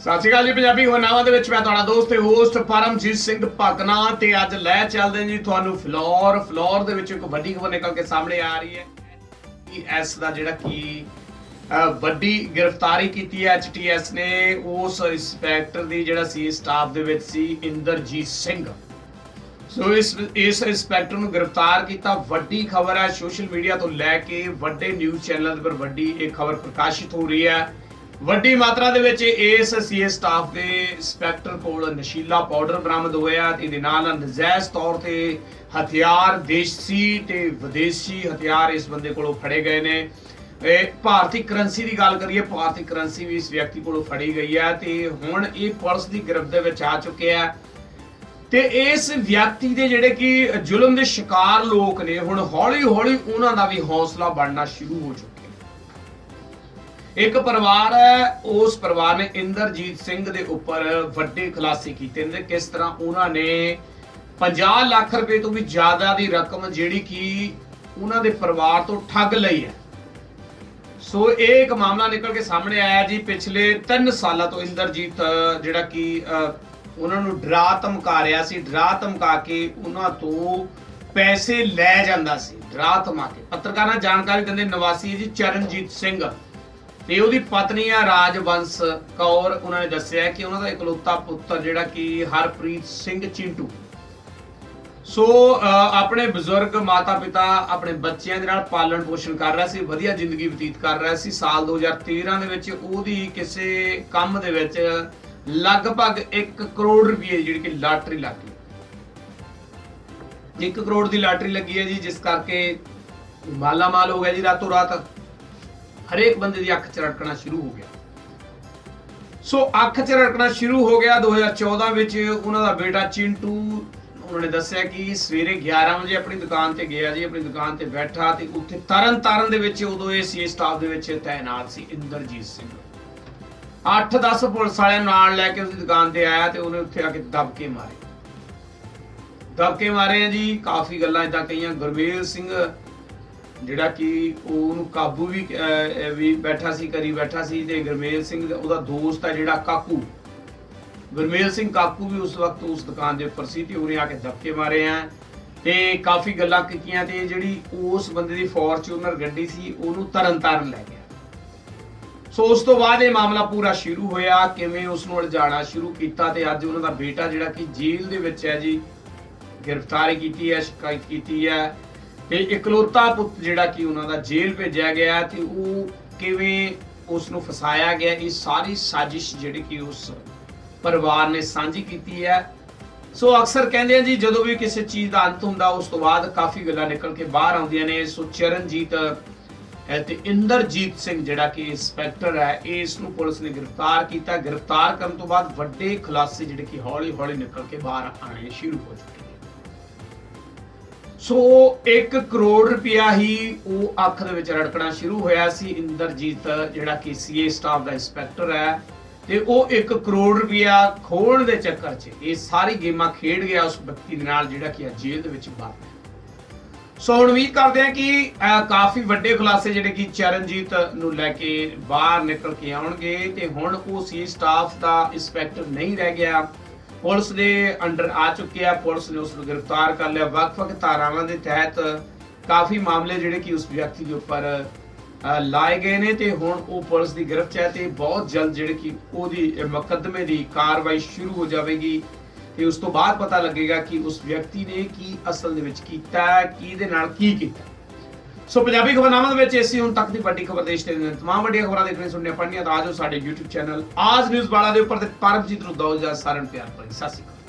ਸਤਿ ਸ਼੍ਰੀ ਅਕਾਲ ਜੀ, ਪੰਜਾਬੀ ਖਬਰਨਾਮਾ ਦੇ ਵਿੱਚ ਮੈਂ ਤੁਹਾਡਾ ਦੋਸਤ ਤੇ ਹੋਸਟ ਪਰਮਜੀਤ ਸਿੰਘ ਭਗਨਾ ਤੇ ਅੱਜ ਲੈ ਚੱਲਦੇ ਜੀ ਤੁਹਾਨੂੰ ਫਲੋਰ। ਫਲੋਰ ਦੇ ਵਿੱਚ ਇੱਕ ਵੱਡੀ ਖਬਰ ਨਿਕਲ ਕੇ ਸਾਹਮਣੇ ਆ ਰਹੀ ਹੈ ਐਸ ਦਾ ਜਿਹੜਾ ਕੀ ਵੱਡੀ ਗ੍ਰਿਫਤਾਰੀ ਕੀਤੀ ਹੈ ਐਚਟੀਐਸ ਨੇ। ਉਸ ਇੰਸਪੈਕਟਰ ਦੀ ਜਿਹੜਾ ਸੀ, ਸਟਾਫ ਦੇ ਵਿੱਚ ਸੀ ਇੰਦਰਜੀਤ ਸਿੰਘ। ਸੋ ਇਸ ਇਸ ਇੰਸਪੈਕਟਰ ਨੂੰ ਗ੍ਰਿਫਤਾਰ ਕੀਤਾ। ਵੱਡੀ ਖਬਰ ਹੈ, ਸੋਸ਼ਲ ਮੀਡੀਆ ਤੋਂ ਲੈ ਕੇ ਵੱਡੇ ਨਿਊਜ਼ ਚੈਨਲ ਪਰ ਵੱਡੀ ਇਹ ਖਬਰ ਪ੍ਰਕਾਸ਼ਿਤ ਹੋ ਰਹੀ ਹੈ। ਵੱਡੀ ਮਾਤਰਾ ਦੇ ਵਿੱਚ ਇਸ ਸੀਏ ਸਟਾਫ ਦੇ ਇੰਸਪੈਕਟਰ ਕੋਲ ਨਸ਼ੀਲਾ ਪਾਊਡਰ ਬਰਾਮਦ ਹੋਇਆ ਤੇ ਇਹਦੇ ਨਾਲ ਨਾਲ ਨਜਾਇਜ਼ ਤੌਰ ਤੇ ਹਥਿਆਰ ਦੇਸੀ ਤੇ ਵਿਦੇਸ਼ੀ ਹਥਿਆਰ ਇਸ ਬੰਦੇ ਕੋਲੋਂ ਫੜੇ ਗਏ ਨੇ। ਇਹ ਭਾਰਤੀ ਕਰੰਸੀ ਦੀ ਗੱਲ ਕਰੀਏ, ਭਾਰਤੀ ਕਰੰਸੀ ਵੀ ਇਸ ਵਿਅਕਤੀ ਕੋਲੋਂ ਫੜੀ ਗਈ ਹੈ ਤੇ ਹੁਣ ਇਹ ਪੁਲਿਸ ਦੀ ਗ੍ਰਿਫਤ ਦੇ ਵਿੱਚ ਆ ਚੁੱਕਿਆ ਹੈ। ਤੇ ਇਸ ਵਿਅਕਤੀ ਦੇ ਜਿਹੜੇ ਕਿ ਜ਼ੁਲਮ ਦੇ ਸ਼ਿਕਾਰ ਲੋਕ ਨੇ, ਹੁਣ ਹੌਲੀ ਹੌਲੀ ਉਹਨਾਂ ਦਾ ਵੀ ਹੌਸਲਾ ਬਣਨਾ ਸ਼ੁਰੂ ਹੋ ਚੁੱਕਿਆ। ਇੱਕ ਪਰਿਵਾਰ ਹੈ, ਉਸ ਪਰਿਵਾਰ ਨੇ ਇੰਦਰਜੀਤ ਸਿੰਘ ਦੇ ਉੱਪਰ ਵੱਡੇ ਖੁਲਾਸੇ ਕੀਤੇ ਨੇ। ਕਿਸ ਤਰ੍ਹਾਂ ਉਹਨਾਂ ਨੇ 50 ਲੱਖ ਰੁਪਏ ਤੋਂ ਵੀ ਜ਼ਿਆਦਾ ਦੀ ਰਕਮ ਜਿਹੜੀ ਕਿ ਉਹਨਾਂ ਦੇ ਪਰਿਵਾਰ ਤੋਂ ਠੱਗ ਲਈ ਹੈ। ਸੋ ਇਹ ਇੱਕ ਮਾਮਲਾ ਨਿਕਲ ਕੇ ਸਾਹਮਣੇ ਆਇਆ ਜੀ। ਪਿਛਲੇ 3 ਸਾਲਾਂ ਤੋਂ ਇੰਦਰਜੀਤ ਜਿਹੜਾ ਕਿ ਉਹਨਾਂ ਨੂੰ ਡਰਾ ਧਮਕਾ ਰਿਹਾ ਸੀ। ਡਰਾ ਧਮਕਾ ਕੇ ਉਹਨਾਂ ਤੋਂ ਪੈਸੇ ਲੈ ਜਾਂਦਾ ਸੀ। ਡਰਾ ਧਮਾ ਕੇ। ਪੱਤਰਕਾਰਾਂ ਜਾਣਕਾਰੀ ਦਿੰਦੇ ਨਿਵਾਸੀ ਜੀ ਚਰਨਜੀਤ ਸਿੰਘ। ਤੇ ਉਹਦੀ ਪਤਨੀ ਆ ਰਾਜਵੰਸ ਕੌਰ ਉਹਨਾਂ ਨੇ ਦੱਸਿਆ ਕਿ ਉਹਨਾਂ ਦਾ ਇਕਲੌਤਾ ਪੁੱਤਰ ਜਿਹੜਾ ਕਿ ਹਰਪ੍ਰੀਤ ਸਿੰਘ ਚਿੰਟੂ। ਸੋ ਅ, ਆਪਣੇ ਬਜ਼ੁਰਗ ਮਾਤਾ ਪਿਤਾ ਆਪਣੇ ਬੱਚਿਆਂ ਦੇ ਨਾਲ ਪਾਲਣ ਪੋਸ਼ਣ ਕਰ ਰਿਹਾ ਸੀ ਵਧੀਆ ਜ਼ਿੰਦਗੀ ਬਤੀਤ ਕਰ ਰਿਹਾ ਸੀ। ਸਾਲ 2013 ਦੇ ਵਿੱਚ ਉਹਦੀ ਕਿਸੇ ਕੰਮ ਦੇ ਵਿੱਚ ਲਗਭਗ 1 ਕਰੋੜ ਰੁਪਏ ਜਿਹੜੀ ਕਿ ਲਾਟਰੀ ਲੱਗ ਗਈ। 1 ਕਰੋੜ ਦੀ ਲਾਟਰੀ ਲੱਗੀ ਹੈ ਜੀ ਜਿਸ ਕਰਕੇ ਮਾਲਾ ਮਾਲ ਹੋ ਗਿਆ ਜੀ ਰਾਤੋਂ ਰਾਤ। ਹਰੇਕ ਬੰਦੇ ਦੀ ਅੱਖ ਚ ਰੜਕਣਾ ਸ਼ੁਰੂ ਹੋ ਗਿਆ। ਸੋ ਅੱਖ ਚ ਰੜਕਣਾ ਸ਼ੁਰੂ ਹੋ ਗਿਆ 2014 ਵਿੱਚ। ਉਹਨਾਂ ਦਾ ਬੇਟਾ ਚਿੰਟੂ, ਉਹਨਾਂ ਨੇ ਦੱਸਿਆ ਕਿ ਸਵੇਰੇ 11 ਵਜੇ ਆਪਣੀ ਦੁਕਾਨ ਤੇ ਗਿਆ ਜੀ, ਆਪਣੀ ਦੁਕਾਨ ਤੇ ਬੈਠਾ ਤੇ ਉੱਥੇ ਤਰਨ ਤਾਰਨ ਦੇ ਵਿੱਚ ਉਦੋਂ ਇਹ ਸੀ ਸਟਾਫ ਦੇ ਵਿੱਚ ਤਾਇਨਾਤ ਸੀ ਇੰਦਰਜੀਤ ਸਿੰਘ। 8-10 ਪੁਲਿਸ ਵਾਲਿਆਂ ਨਾਲ ਲੈ ਕੇ ਉਸਦੀ ਦੁਕਾਨ ਤੇ ਆਇਆ ਤੇ ਉਹਨੇ ਉੱਥੇ ਆ ਕੇ ਦਬਕੇ ਮਾਰੇ। ਦਬਕੇ ਮਾਰੇ ਆ ਜੀ, ਕਾਫੀ ਗੱਲਾਂ ਇਦਾਂ ਕਹੀਆਂ। ਗੁਰਮੇਲ ਸਿੰਘ ਜਿਹੜਾ ਕਿ ਉਹਨੂੰ ਕਾਬੂ ਵੀ ਅਹ, ਵੀ ਬੈਠਾ ਸੀ ਕਰੀ ਬੈਠਾ ਸੀ ਤੇ ਗੁਰਮੇਲ ਸਿੰਘ ਦਾ- ਉਹਦਾ ਦੋਸਤ ਹੈ ਜਿਹੜਾ ਕਾਕੂ। ਗੁਰਮੇਲ ਸਿੰਘ ਕਾਕੂ ਵੀ ਉਸ ਵਕਤ ਉਸ ਦੁਕਾਨ ਦੇ ਉੱਪਰ ਸੀ ਤੇ ਉਹਨੇ ਆ ਕੇ ਧੱਕੇ ਮਾਰੇ ਆ ਤੇ ਕਾਫੀ ਗੱਲਾਂ ਕੀਤੀਆਂ ਤੇ ਜਿਹੜੀ ਉਸ ਬੰਦੇ ਦੀ ਫੋਰਚੂਨਰ ਗੱਡੀ ਸੀ ਉਹਨੂੰ ਤਰਨ ਤਾਰਨ ਲੈ ਗਿਆ। ਸੋ ਉਸ ਤੋਂ ਬਾਅਦ ਇਹ ਮਾਮਲਾ ਪੂਰਾ ਸ਼ੁਰੂ ਹੋਇਆ ਕਿਵੇਂ ਉਸ ਨੂੰ ਅਲਝਾਣਾ ਸ਼ੁਰੂ ਕੀਤਾ ਤੇ ਅੱਜ ਉਹਨਾਂ ਦਾ ਬੇਟਾ ਜਿਹੜਾ ਕਿ ਜੇਲ੍ਹ ਦੇ ਵਿੱਚ ਹੈ ਜੀ ਗ੍ਰਿਫਤਾਰੀ ਕੀਤੀ ਹੈ ਸ਼ਿਕਾਇਤ ਕੀਤੀ ਹੈ। ਤੇ ਇਕਲੌਤਾ ਪੁੱਤ ਜਿਹੜਾ ਕਿ ਉਹਨਾਂ ਦਾ ਜੇਲ੍ਹ ਭੇਜਿਆ ਗਿਆ ਤੇ ਉਹ ਕਿਵੇਂ ਉਸ ਨੂੰ ਫਸਾਇਆ ਗਿਆ, ਇਹ ਸਾਰੀ ਸਾਜ਼ਿਸ਼ ਜਿਹੜੀ ਕਿ ਉਸ ਪਰਿਵਾਰ ਨੇ ਸਾਂਝੀ ਕੀਤੀ ਹੈ। ਸੋ ਅਕਸਰ ਕਹਿੰਦੇ ਆ ਜੀ, ਜਦੋਂ ਵੀ ਕਿਸੇ ਚੀਜ਼ ਦਾ ਅੰਤ ਹੁੰਦਾ, ਉਸ ਤੋਂ ਬਾਅਦ ਕਾਫੀ ਗੱਲਾਂ ਨਿਕਲ ਕੇ ਬਾਹਰ ਆਉਂਦੀਆਂ ਨੇ। ਸੋ ਚਰਨਜੀਤ ਹੈ ਤੇ ਇੰਦਰਜੀਤ ਸਿੰਘ ਜਿਹੜਾ ਕਿ ਇੰਸਪੈਕਟਰ ਹੈ ਇਸ ਨੂੰ ਪੁਲਿਸ ਨੇ ਗ੍ਰਿਫਤਾਰ ਕੀਤਾ। ਗ੍ਰਿਫਤਾਰ ਕਰਨ ਤੋਂ ਬਾਅਦ ਵੱਡੇ ਖੁਲਾਸੇ ਜਿਹੜੇ ਕਿ ਹੌਲੀ ਹੌਲੀ ਨਿਕਲ ਕੇ ਬਾਹਰ ਆਣੇ ਸ਼ੁਰੂ ਹੋ ਚੁੱਕੇ ਸੋ 1 ਕਰੋੜ ਰੁਪਇਆ ਹੀ ਉਹ ਅੱਖ ਦੇ ਵਿੱਚ ਰੜਕਣਾ ਸ਼ੁਰੂ ਹੋਇਆ ਸੀ। ਇੰਦਰਜੀਤ ਜਿਹੜਾ ਕਿ ਸੀਏ ਸਟਾਫ ਦਾ ਇੰਸਪੈਕਟਰ ਹੈ ਤੇ ਉਹ 1 ਕਰੋੜ ਰੁਪਇਆ ਖੋਣ ਦੇ ਚੱਕਰ 'ਚ ਇਹ ਸਾਰੀ ਗੇਮਾਂ ਖੇਡ ਗਿਆ ਉਸ ਵਿਅਕਤੀ ਦੇ ਨਾਲ ਜਿਹੜਾ ਕਿ ਅੱਜ ਜੇਲ੍ਹ ਦੇ ਵਿੱਚ ਬੰਦ ਸੋ ਹੁਣ ਉਮੀਦ ਕਰਦੇ ਹਾਂ ਕਿ ਕਾਫੀ ਵੱਡੇ ਖੁਲਾਸੇ ਜਿਹੜੇ ਕਿ ਚਰਨਜੀਤ ਨੂੰ ਲੈ ਕੇ ਬਾਹਰ ਨਿਕਲ ਕੇ ਆਉਣਗੇ ਤੇ ਹੁਣ ਉਹ ਸੀ ਸਟਾਫ ਦਾ ਇੰਸਪੈਕਟਰ ਨਹੀਂ ਰਹਿ ਗਿਆ। ਪੁਲਿਸ ਦੇ ਅੰਡਰ ਆ ਚੁੱਕੇ ਆ, ਪੁਲਿਸ ਨੇ ਉਸ ਨੂੰ ਗ੍ਰਿਫਤਾਰ ਕਰ ਲਿਆ। ਵੱਖ-ਵੱਖ ਧਾਰਾਵਾਂ ਦੇ ਤਹਿਤ ਕਾਫੀ ਮਾਮਲੇ ਜਿਹੜੇ ਕਿ ਉਸ ਵਿਅਕਤੀ ਦੇ ਉੱਪਰ ਲਾਏ ਗਏ ਨੇ ਤੇ ਹੁਣ ਉਹ ਪੁਲਿਸ ਦੀ ਗ੍ਰਿਫਤ 'ਚ ਹੈ ਤੇ ਬਹੁਤ ਜਲਦ ਜਿਹੜੇ ਕਿ ਉਹਦੀ ਮੁਕੱਦਮੇ ਦੀ ਕਾਰਵਾਈ ਸ਼ੁਰੂ ਹੋ ਜਾਵੇਗੀ ਤੇ ਉਸ ਤੋਂ ਬਾਅਦ ਪਤਾ ਲੱਗੇਗਾ ਕਿ ਉਸ ਵਿਅਕਤੀ ਨੇ ਕੀ ਅਸਲ ਦੇ ਵਿੱਚ ਕੀਤਾ ਹੈ, ਕਿਹਦੇ ਨਾਲ ਕੀ ਕੀਤਾ ਸੋ ਪੰਜਾਬੀ ਖਬਰਨਾਮਾ ਦੇ ਵਿੱਚ ਇਸੇ ਹੁਣ ਤੱਕ ਦੀ ਵੱਡੀ ਖਬਰ ਦੇਸ਼ ਤੇ ਦੁਨੀਆ ਦੀਆਂ ਤਮਾਮ ਵੱਡੀਆਂ ਖਬਰਾਂ ਦੇਖਣੇ ਸੁਣਨੀਆਂ ਪੜਨੀਆਂ ਤਾਂ ਆਜੋ ਸਾਡੇ YouTube ਚੈਨਲ ਆਜ ਨਿਊਜ਼ ਵਾਲਾ ਦੇ ਉੱਪਰ ਤੇ ਪਰਮਜੀਤ ਨੂੰ ਦੋ ਜਾਂ ਸਾਰਿਆਂ ਨੂੰ ਪਿਆਰ ਭਰੀ। ਸਤਿ ਸ਼੍ਰੀ ਅਕਾਲ।